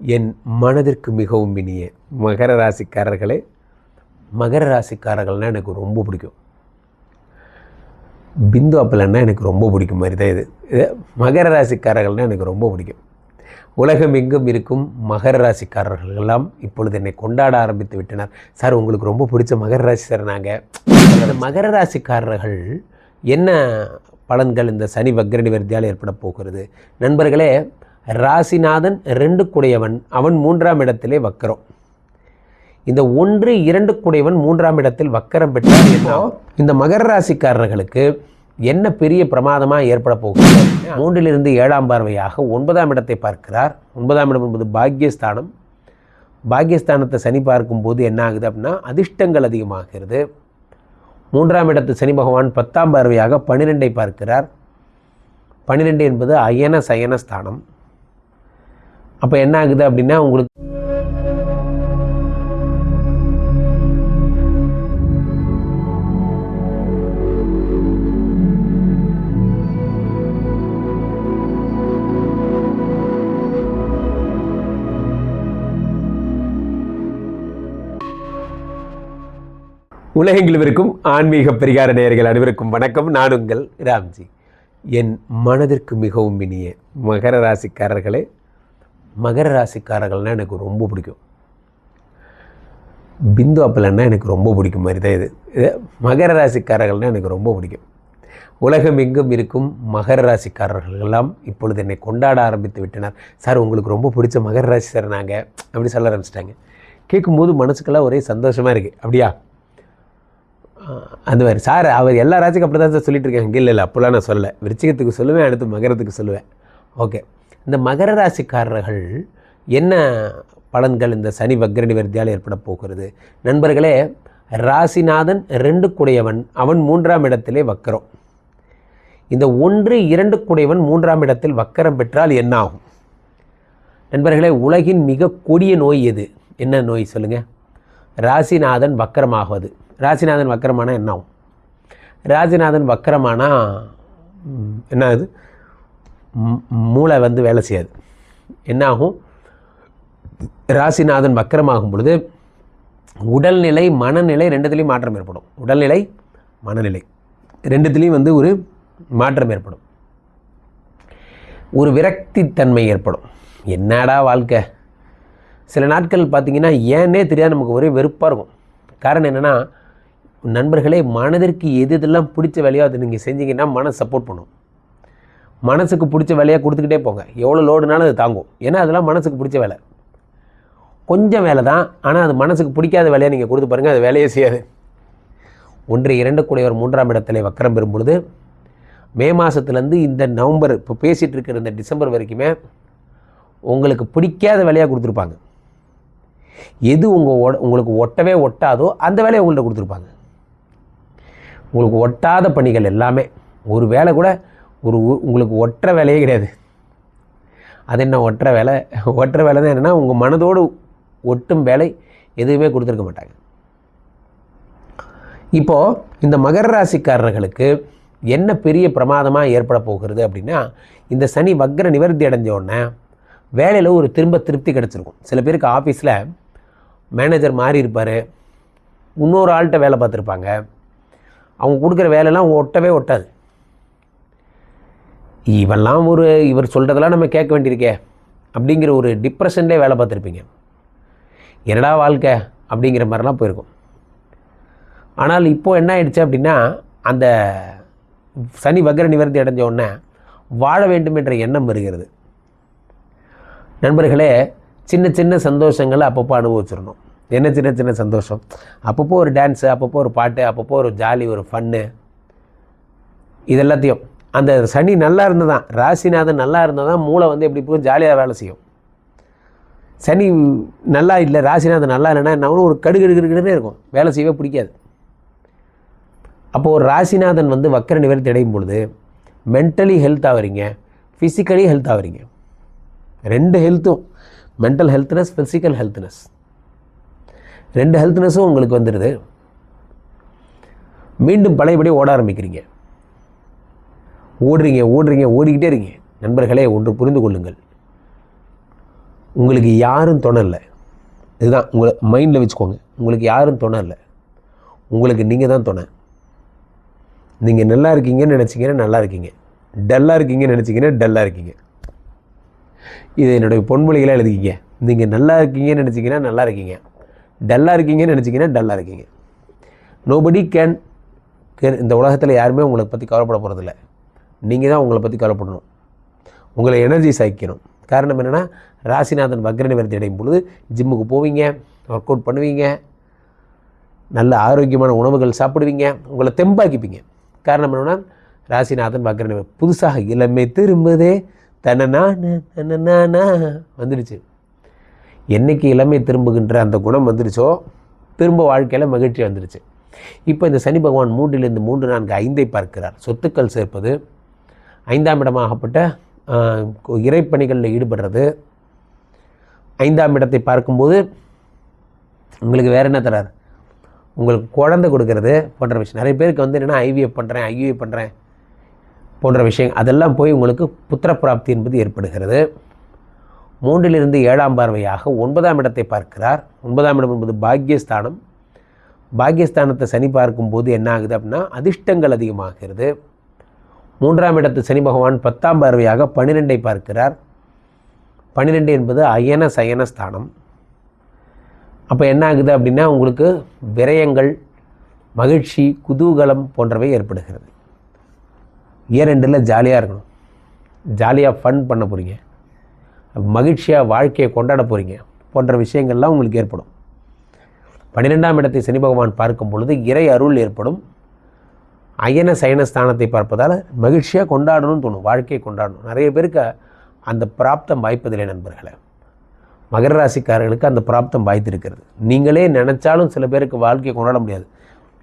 என் மனதிற்கு மிகவும் இனிய மகர ராசிக்காரர்களே மகர ராசிக்காரர்கள்னால் எனக்கு ரொம்ப பிடிக்கும். பிந்து அப்பலன்னா எனக்கு ரொம்ப பிடிக்கும் மாதிரி தான் இது. இது மகர ராசிக்காரர்கள்னால் எனக்கு ரொம்ப பிடிக்கும். உலகம் எங்கும் இருக்கும் மகர ராசிக்காரர்கள் எல்லாம் இப்பொழுது என்னை கொண்டாட ஆரம்பித்து விட்டனர். சார் உங்களுக்கு ரொம்ப பிடிச்ச மகர ராசி சார் நாங்கள் அந்த மகர ராசிக்காரர்கள் என்ன பலன்கள் இந்த சனி வக்ரணி வர்த்தியால் ஏற்பட போகிறது? நண்பர்களே ராசிநாதன் ரெண்டு குடையவன் அவன் மூன்றாம் இடத்திலே வக்கரம். இந்த ஒன்று இரண்டு குடையவன் மூன்றாம் இடத்தில் வக்கரம் பெற்றால் என்ன இந்த மகர ராசிக்காரர்களுக்கு என்ன பெரிய பிரமாதமாக ஏற்பட போகிறது? மூன்றிலிருந்து ஏழாம் பார்வையாக ஒன்பதாம் இடத்தை பார்க்கிறார். ஒன்பதாம் இடம் என்பது பாக்யஸ்தானம். பாக்யஸ்தானத்தை சனி பார்க்கும்போது என்ன ஆகுது அப்படின்னா அதிர்ஷ்டங்கள் அதிகமாகிறது. மூன்றாம் இடத்து சனி பகவான் பத்தாம் பார்வையாக பன்னிரெண்டை பார்க்கிறார். பன்னிரெண்டு என்பது அயன சயன ஸ்தானம். அப்போ என்ன ஆகுது அப்படின்னா உங்களுக்கு உலகெங்கிலும் இருக்கும் ஆன்மீக பரிகார நேயர்கள் அனைவருக்கும் வணக்கம். நான் உங்கள் ராம்ஜி. என் மனதிற்கு மிகவும் இனிய மகர ராசிக்காரர்களே மகர ராசிக்காரர்கள்னால் எனக்கு ரொம்ப பிடிக்கும். பிந்து அப்பலன்னா எனக்கு ரொம்ப பிடிக்கும் மாதிரி தான் இது. இது மகர ராசிக்காரர்கள்னால் எனக்கு ரொம்ப பிடிக்கும். உலகம் எங்கும் இருக்கும் மகர ராசிக்காரர்கள் எல்லாம் இப்பொழுது என்னை கொண்டாட ஆரம்பித்து விட்டனர். சார் உங்களுக்கு ரொம்ப பிடிச்ச மகர ராசி சார் நாங்கள் அப்படி சொல்ல ஆரம்பிச்சிட்டாங்க. கேட்கும்போது மனசுக்கெல்லாம் ஒரே சந்தோஷமாக இருக்குது அப்படியா? அந்த மாதிரி. சார் அவர் எல்லா ராசிக்கும் அப்படி தான் சார் சொல்லிட்டு இருக்காங்க. இல்லை இல்லை அப்போல்லாம் நான் சொல்லலை. விருச்சிகத்துக்கு சொல்லுவேன் அடுத்து மகரத்துக்கு சொல்லுவேன். ஓகே. இந்த மகர ராசிக்காரர்கள் என்ன பலன்கள் இந்த சனி வக்ரணி வர்த்தியால் ஏற்பட போகிறது? நண்பர்களே ராசிநாதன் ரெண்டு குடையவன் அவன் மூன்றாம் இடத்திலே வக்கரம். இந்த ஒன்று இரண்டு குடையவன் மூன்றாம் இடத்தில் வக்கரம் பெற்றால் என்னாகும்? நண்பர்களே உலகின் மிக கொடிய நோய் எது? என்ன நோய் சொல்லுங்கள் ராசிநாதன் வக்கரமாகுவது. ராசிநாதன் வக்கரமானா என்ன ஆகும் ராசிநாதன் வக்கரமானால் என்ன ஆகுது மூளை வந்து வேலை செய்யாது. என்ன ஆகும் ராசிநாதன் வக்கரமாகும் பொழுது உடல்நிலை மனநிலை ரெண்டுத்துலேயும் மாற்றம் ஏற்படும். உடல்நிலை மனநிலை ரெண்டுத்துலேயும் வந்து ஒரு மாற்றம் ஏற்படும். ஒரு விரக்தித்தன்மை ஏற்படும். என்னடா வாழ்க்கை? சில நாட்கள் பார்த்தீங்கன்னா ஏன்னே தெரியாது நமக்கு ஒரே வெறுப்பாக இருக்கும். காரணம் என்னென்னா நண்பர்களே மனதிற்கு எது எதெல்லாம் பிடிச்ச வேலையோ அதை நீங்கள் செஞ்சீங்கன்னா மனசு சப்போர்ட் பண்ணும். மனசுக்கு பிடிச்ச வேலையாக கொடுத்துக்கிட்டே போங்க. எவ்வளோ லோடுனாலும் அது தாங்கும். ஏன்னா அதெல்லாம் மனசுக்கு பிடிச்ச வேலை. கொஞ்சம் வேலை தான் ஆனால் அது மனசுக்கு பிடிக்காத வேலையை நீங்கள் கொடுத்து பாருங்கள் அது வேலையே செய்யாது. ஒன்று இரண்டு கூடியவர் மூன்றாம் இடத்துல வக்கரம் பெறும் பொழுது மே மாதத்துலேருந்து இந்த நவம்பர் இப்போ பேசிகிட்டு இருக்கிற இந்த டிசம்பர் வரைக்குமே உங்களுக்கு பிடிக்காத வேலையாக கொடுத்துருப்பாங்க. எது உங்கள் ஒட உங்களுக்கு ஒட்டவே ஒட்டாதோ அந்த வேலையை உங்கள்கிட்ட கொடுத்துருப்பாங்க. உங்களுக்கு ஒட்டாத பணிகள் எல்லாமே. ஒரு வேலை கூட ஒரு உ- உங்களுக்கு ஒட்டுற வேலையே கிடையாது. அது என்ன ஒற்ற வேலை? ஒட்டுற வேலை தான் என்னென்னா உங்கள் மனதோடு ஒட்டும் வேலை எதுவுமே கொடுத்துருக்க மாட்டாங்க. இப்போது இந்த மகர ராசிக்காரர்களுக்கு என்ன பெரிய பிரமாதமாக ஏற்பட போகிறது அப்படின்னா இந்த சனி வக்ர நிவர்த்தி அடைஞ்ச உடனே வேலையில் ஒரு திரும்ப திருப்தி கிடச்சிருக்கும். சில பேருக்கு ஆஃபீஸில் மேனேஜர் மாறி இருப்பார். இன்னொரு ஆள்கிட்ட வேலை பார்த்துருப்பாங்க. அவங்க கொடுக்குற வேலைலாம் ஒட்டவே ஒட்டாது. இவெல்லாம் ஒரு இவர் சொல்கிறதெல்லாம் நம்ம கேட்க வேண்டியிருக்கே அப்படிங்கிற ஒரு டிப்ரெஷன்லேயே வேலை பார்த்துருப்பீங்க. என்னடா வாழ்க்கை அப்படிங்கிற மாதிரிலாம் போயிருக்கும். ஆனால் இப்போது என்ன ஆயிடுச்சு அப்படின்னா அந்த சனி வக்கர நிவர்த்தி அடைஞ்ச உடனே வாழ வேண்டும் என்ற எண்ணம் வருகிறது. நண்பர்களே சின்ன சின்ன சந்தோஷங்களை அப்பப்போ அனுபவிச்சிடணும் என்ன சின்ன சின்ன சந்தோஷம்? அப்பப்போ ஒரு டான்ஸு அப்பப்போ ஒரு பாட்டு அப்பப்போ ஒரு ஜாலி ஒரு ஃபன்னு இது எல்லாத்தையும். அந்த சனி நல்லா இருந்ததான். ராசிநாதன் நல்லா இருந்தால் தான் மூளை வந்து எப்படி போகும் ஜாலியாக வேலை செய்யும். சனி நல்லா இல்லை ராசிநாதன் நல்லா இல்லைன்னா என்ன ஒரு கடுகடு கடுகடுகடுன்னு இருக்கும். வேலை செய்யவே பிடிக்காது. அப்போது ஒரு ராசிநாதன் வந்து வக்கர நிவர்த்தி அடையும் பொழுது மென்டலி ஹெல்த் வரீங்க ஃபிசிக்கலி ஹெல்த் ஆவறீங்க ரெண்டு ஹெல்த்தும் மென்டல் ஹெல்த்னஸ் ஃபிசிக்கல் ஹெல்த்னஸ் ரெண்டு ஹெல்த்னஸும் உங்களுக்கு வந்துடுது மீண்டும் பழையபடி ஓட ஆரம்பிக்கிறீங்க. ஓடுறீங்க ஓடுறீங்க ஓடிக்கிட்டே இருக்கீங்க. நண்பர்களே ஒன்று புரிந்து கொள்ளுங்கள். உங்களுக்கு யாரும் துணை இதுதான் உங்களை மைண்டில் வச்சுக்கோங்க. உங்களுக்கு யாரும் துணை இல்லை. உங்களுக்கு நீங்கள் தான் துணை நீங்கள் நல்லா இருக்கீங்கன்னு நினச்சிங்கன்னா நல்லா இருக்கீங்க. டல்லாக இருக்கீங்கன்னு நினச்சிங்கன்னா டல்லாக இருக்கீங்க. இது என்னுடைய பொன்மொழிகளாக எழுதிக்கிங்க. நீங்கள் நல்லா இருக்கீங்கன்னு நினச்சிங்கன்னா நல்லா இருக்கீங்க. டல்லாக இருக்கீங்கன்னு நினச்சிங்கன்னா டல்லாக இருக்கீங்க. நோபடி கேன் கேன் இந்த உலகத்தில் யாருமே உங்களை பற்றி கவலைப்பட போகிறதில்ல நீங்கள் தான் உங்களை பற்றி கவலைப்படணும். உங்களை எனர்ஜி சாய்க்கணும். காரணம் என்னென்னா ராசிநாதன் வக்ர நிவர்த்தி அடையும் பொழுது ஜிம்முக்கு போவீங்க ஒர்க் அவுட் பண்ணுவீங்க நல்ல ஆரோக்கியமான உணவுகள் சாப்பிடுவீங்க உங்களை தெம்பாக்கிப்பீங்க. காரணம் என்னென்னா ராசிநாதன் வக்ர புதுசாக இளமை திரும்புதே தன்னனா வந்துடுச்சு. என்னைக்கு இளமை திரும்புகின்ற அந்த குணம் வந்துடுச்சோ திரும்ப வாழ்க்கையில் மகிழ்ச்சி வந்துடுச்சு இப்போ இந்த சனி பகவான் மூன்றிலிருந்து மூன்று நான்கு ஐந்தை பார்க்கிறார். சொத்துக்கள் சேர்ப்பது ஐந்தாம் இடமாகப்பட்ட இறைப்பணிகளில் ஈடுபடுறது. ஐந்தாம் இடத்தை பார்க்கும்போது உங்களுக்கு வேறு என்ன தரார்? உங்களுக்கு குழந்தை கொடுக்கறது போன்ற விஷயம். நிறைய பேருக்கு வந்து என்னென்னா ஐவிஎஃப் பண்ணுறேன் ஐவிஎஃப் பண்ணுறேன் போன்ற விஷயம் அதெல்லாம் போய் உங்களுக்கு புத்திர பிராப்தி என்பது ஏற்படுகிறது. மூன்றிலிருந்து ஏழாம் பார்வையாக ஒன்பதாம் இடத்தை பார்க்கிறார். ஒன்பதாம் இடம் என்பது பாக்கியஸ்தானம் பாக்கியஸ்தானத்தை சனி பார்க்கும்போது என்ன ஆகுது அப்படின்னா அதிர்ஷ்டங்கள் அதிகமாகிறது. மூன்றாம் இடத்து சனி பகவான் பத்தாம் பார்வையாக பன்னிரெண்டை பார்க்கிறார். பன்னிரெண்டு என்பது அயன சயன ஸ்தானம். அப்போ என்ன ஆகுது அப்படின்னா உங்களுக்கு விரயங்கள் மகிழ்ச்சி குதூகலம் போன்றவை ஏற்படுகிறது. இயர் ரெண்டில் ஜாலியாக இருக்கணும். ஜாலியாக ஃபன் பண்ண போகிறீங்க மகிழ்ச்சியாக வாழ்க்கையை கொண்டாட போகிறீங்க போன்ற விஷயங்கள்லாம் உங்களுக்கு ஏற்படும். பன்னிரெண்டாம் இடத்தை சனி பகவான் பார்க்கும் பொழுது இறை அருள் ஏற்படும். அயன சயன ஸ்தானத்தை பார்ப்பதால் மகிழ்ச்சியாக கொண்டாடணும்னு தோணும் வாழ்க்கையை கொண்டாடணும். நிறைய பேருக்கு அந்த பிராப்தம் வாய்ப்பதில்லை நண்பர்களை. மகர ராசிக்காரர்களுக்கு அந்த பிராப்தம் வாய்த்திருக்கிறது. நீங்களே நினச்சாலும் சில பேருக்கு வாழ்க்கையை கொண்டாட முடியாது.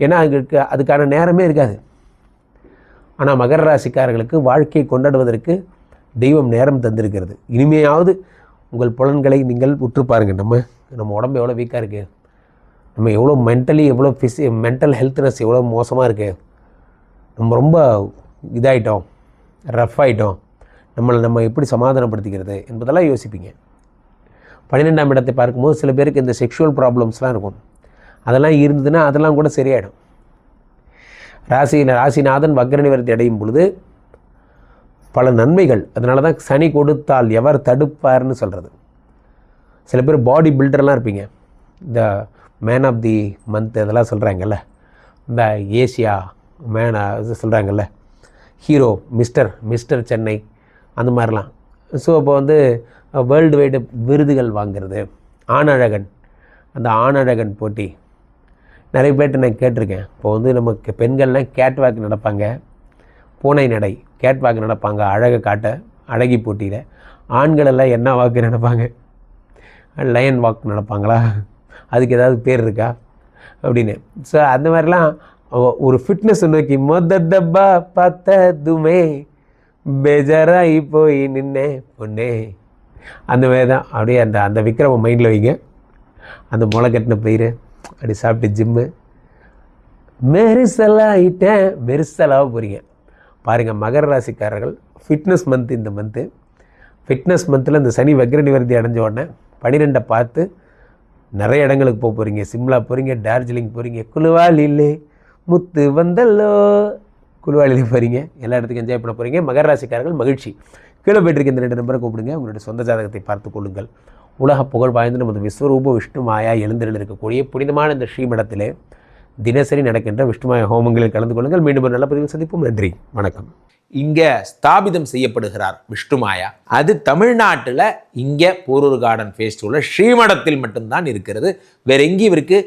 ஏன்னா அவங்களுக்கு அதுக்கான நேரமே இருக்காது. ஆனால் மகர ராசிக்காரர்களுக்கு வாழ்க்கையை கொண்டாடுவதற்கு தெய்வம் நேரம் தந்திருக்கிறது. இனிமையாவது உங்கள் புலன்களை நீங்கள் உற்று பாருங்கள். நம்ம நம்ம உடம்பு எவ்வளோ வீக்காக இருக்குது நம்ம எவ்வளோ மென்டலி எவ்வளோ ஃபிசி மென்டல் ஹெல்த்னஸ் எவ்வளோ மோசமாக இருக்குது நம்ம ரொம்ப இதாயிட்டோம் ரஃப் ஆகிட்டோம் நம்மளை நம்ம எப்படி சமாதானப்படுத்திக்கிறது என்பதெல்லாம் யோசிப்பீங்க. பன்னிரெண்டாம் இடத்தை பார்க்கும்போது சில பேருக்கு இந்த செக்ஷுவல் ப்ராப்ளம்ஸ்லாம் இருக்கும். அதெல்லாம் இருந்ததுன்னா அதெல்லாம் கூட சரியாயிடும். ராசியில் ராசிநாதன் வக்ர நிவர்த்தி அடையும் பொழுது பல நன்மைகள். அதனால தான் சனி கொடுத்தால் எவர் தடுப்பார்னு சொல்கிறது சில பேர் பாடி பில்டர்லாம் இருப்பீங்க. இந்த மேன் ஆஃப் தி மந்த் இதெல்லாம் சொல்கிறாங்கல்ல இந்த ஏசியா மேனா இது சொல்கிறாங்கல்ல ஹீரோ மிஸ்டர் மிஸ்டர் சென்னை அந்த மாதிரிலாம். ஸோ இப்போ வந்து வேர்ல்டு வைடு விருதுகள் வாங்குறது. ஆணழகன் அந்த ஆணழகன் போட்டி. நிறைய பேர்ட்ட நான் கேட்டிருக்கேன். இப்போ வந்து நமக்கு பெண்கள்லாம் கேட் வாக் நடப்பாங்க. பூனை நடை கேட் வாக் நடப்பாங்க. அழகை காட்ட அழகி போட்டியில். ஆண்களெல்லாம் என்ன வாக்கு நடப்பாங்க? லயன் வாக் நடப்பாங்களா? அதுக்கு ஏதாவது பேர் இருக்கா? அப்படின்னு. ஸோ அந்த மாதிரிலாம் ஒரு ஃபிட்னஸ் நோக்கி மொத டப்பா பார்த்ததுமே பேஜாராகி போய் நின்னே பொண்ணே. அந்த மாதிரி தான் அப்படியே அந்த அந்த விக்ரம மைண்டில் வைங்க. அந்த முளை கட்டின பயிர் அப்படி சாப்பிட்டு ஜிம்மு மெரிசலாகிட்டேன் மெரிசலாக போகிறீங்க பாருங்கள் மகர ராசிக்காரர்கள் ஃபிட்னஸ் மந்த் இந்த மந்த்து ஃபிட்னஸ் மந்தில் இந்த சனி வக்ர நிவர்த்தி அடைஞ்ச உடனே பனிரெண்டை பார்த்து நிறைய இடங்களுக்கு போக போகிறீங்க சிம்லா போகிறீங்க டார்ஜிலிங் போகிறீங்க குலுவாலிலே முத்து வந்தல்லோ. குலுவாலிலே போகிறீங்க எல்லா இடத்துக்கும் என்ஜாய் பண்ண போகிறீங்க மகர ராசிக்காரர்கள் மகிழ்ச்சி. கீழே போயிட்டு இந்த ரெண்டு நம்பரை கூப்பிடுங்க. உங்களுடைய சொந்த ஜாதகத்தை பார்த்து கொள்ளுங்கள். உலக புகழ் வாய்ந்த நமது விஸ்வரூப விஷ்ணு மாயா எழுந்திரல் இருக்கக்கூடிய புனிதமான இந்த ஸ்ரீமடத்திலே தினசரி நடக்கின்ற விஷ்ணுமாய ஹோமங்களில் கலந்து கொள்ளுங்கள். மீண்டும் ஒரு நல்ல பதிவில் சந்திப்போம். நன்றி. வணக்கம். இங்கே ஸ்தாபிதம் செய்யப்படுகிறார் விஷ்ணுமாயா அது தமிழ்நாட்டில் இங்கே போரூர் கார்டன் ஃபேஸ்டிவலில் ஸ்ரீமடத்தில் மட்டும்தான் இருக்கிறது. வேற எங்கேயும் இருக்குது